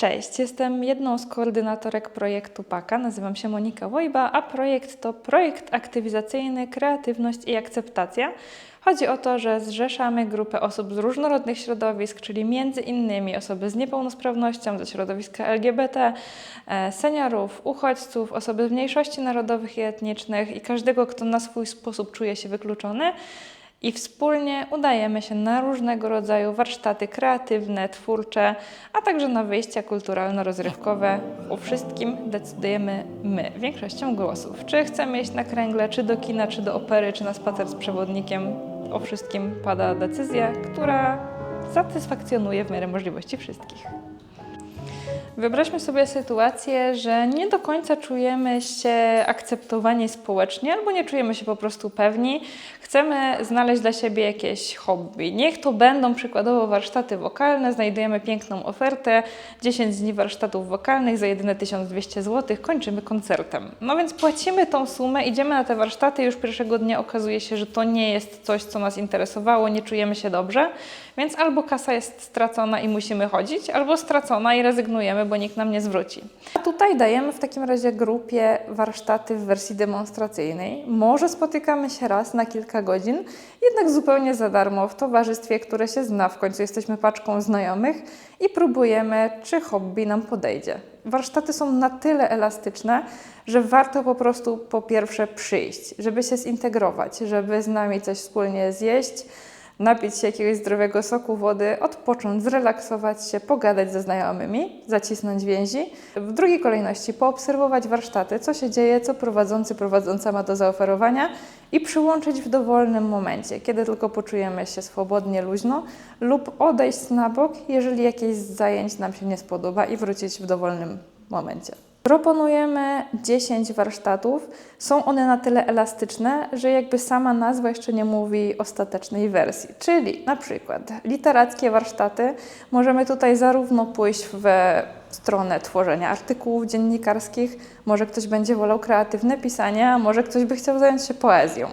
Cześć, jestem jedną z koordynatorek projektu PAKA, nazywam się Monika Wojba, a projekt to projekt aktywizacyjny Kreatywność i Akceptacja. Chodzi o to, że zrzeszamy grupę osób z różnorodnych środowisk, czyli między innymi osoby z niepełnosprawnością, ze środowiska LGBT, e, seniorów, uchodźców, osoby z mniejszości narodowych i etnicznych i każdego, kto na swój sposób czuje się wykluczony. I wspólnie udajemy się na różnego rodzaju warsztaty kreatywne, twórcze, a także na wyjścia kulturalno-rozrywkowe. O wszystkim decydujemy my, większością głosów. Czy chcemy iść na kręgle, czy do kina, czy do opery, czy na spacer z przewodnikiem. O wszystkim pada decyzja, która satysfakcjonuje w miarę możliwości wszystkich. Wyobraźmy sobie sytuację, że nie do końca czujemy się akceptowani społecznie albo nie czujemy się po prostu pewni. Chcemy znaleźć dla siebie jakieś hobby. Niech to będą przykładowo warsztaty wokalne, znajdujemy piękną ofertę, 10 dni warsztatów wokalnych za jedyne 1200 zł, kończymy koncertem. No więc płacimy tą sumę, idziemy na te warsztaty, już pierwszego dnia okazuje się, że to nie jest coś, co nas interesowało, nie czujemy się dobrze, więc albo kasa jest stracona i musimy chodzić, albo stracona i rezygnujemy, bo nikt nam nie zwróci. A tutaj dajemy w takim razie grupie warsztaty w wersji demonstracyjnej. Może spotykamy się raz na kilka godzin, jednak zupełnie za darmo, w towarzystwie, które się zna. W końcu jesteśmy paczką znajomych i próbujemy, czy hobby nam podejdzie. Warsztaty są na tyle elastyczne, że warto po prostu po pierwsze przyjść, żeby się zintegrować, żeby z nami coś wspólnie zjeść, napić się jakiegoś zdrowego soku, wody, odpocząć, zrelaksować się, pogadać ze znajomymi, zacisnąć więzi. W drugiej kolejności poobserwować warsztaty, co się dzieje, co prowadzący, prowadząca ma do zaoferowania i przyłączyć w dowolnym momencie, kiedy tylko poczujemy się swobodnie, luźno lub odejść na bok, jeżeli jakieś z zajęć nam się nie spodoba i wrócić w dowolnym momencie. Proponujemy 10 warsztatów. Są one na tyle elastyczne, że jakby sama nazwa jeszcze nie mówi ostatecznej wersji. Czyli na przykład literackie warsztaty. Możemy tutaj zarówno pójść w stronę tworzenia artykułów dziennikarskich, może ktoś będzie wolał kreatywne pisanie, a może ktoś by chciał zająć się poezją.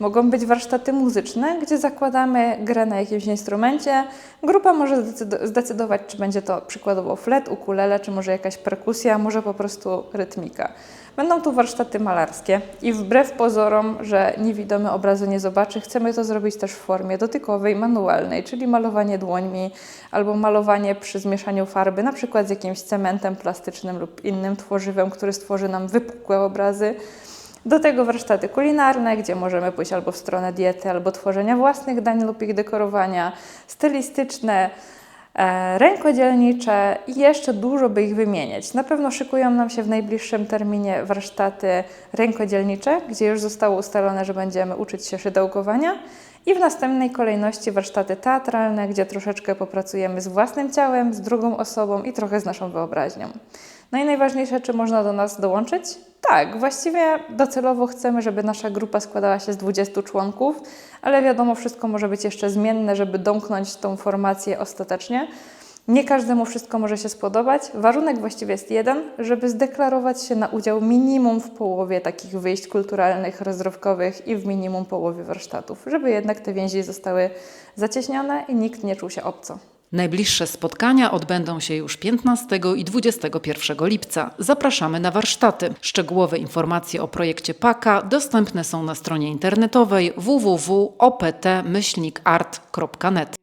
Mogą być warsztaty muzyczne, gdzie zakładamy grę na jakimś instrumencie. Grupa może zdecydo- zdecydować, czy będzie to przykładowo flet, ukulele, czy może jakaś perkusja, może po prostu rytmika. Będą tu warsztaty malarskie i wbrew pozorom, że niewidomy obrazu nie zobaczy, chcemy to zrobić też w formie dotykowej, manualnej, czyli malowanie dłońmi albo malowanie przy zmieszaniu farby, na przykład z jakimś cementem plastycznym lub innym tworzywem, który stworzy nam wypukłe obrazy. Do tego warsztaty kulinarne, gdzie możemy pójść albo w stronę diety, albo tworzenia własnych dań lub ich dekorowania, stylistyczne, e, rękodzielnicze i jeszcze dużo by ich wymieniać. Na pewno szykują nam się w najbliższym terminie warsztaty rękodzielnicze, gdzie już zostało ustalone, że będziemy uczyć się szydełkowania i w następnej kolejności warsztaty teatralne, gdzie troszeczkę popracujemy z własnym ciałem, z drugą osobą i trochę z naszą wyobraźnią. No i najważniejsze, czy można do nas dołączyć? Tak, właściwie docelowo chcemy, żeby nasza grupa składała się z 20 członków, ale wiadomo, wszystko może być jeszcze zmienne, żeby domknąć tą formację ostatecznie. Nie każdemu wszystko może się spodobać. Warunek właściwie jest jeden, żeby zdeklarować się na udział minimum w połowie takich wyjść kulturalnych, rozrywkowych i w minimum połowie warsztatów, żeby jednak te więzi zostały zacieśnione i nikt nie czuł się obco. Najbliższe spotkania odbędą się już 15 i 21 lipca. Zapraszamy na warsztaty. Szczegółowe informacje o projekcie PAKA dostępne są na stronie internetowej www.opt-art.net.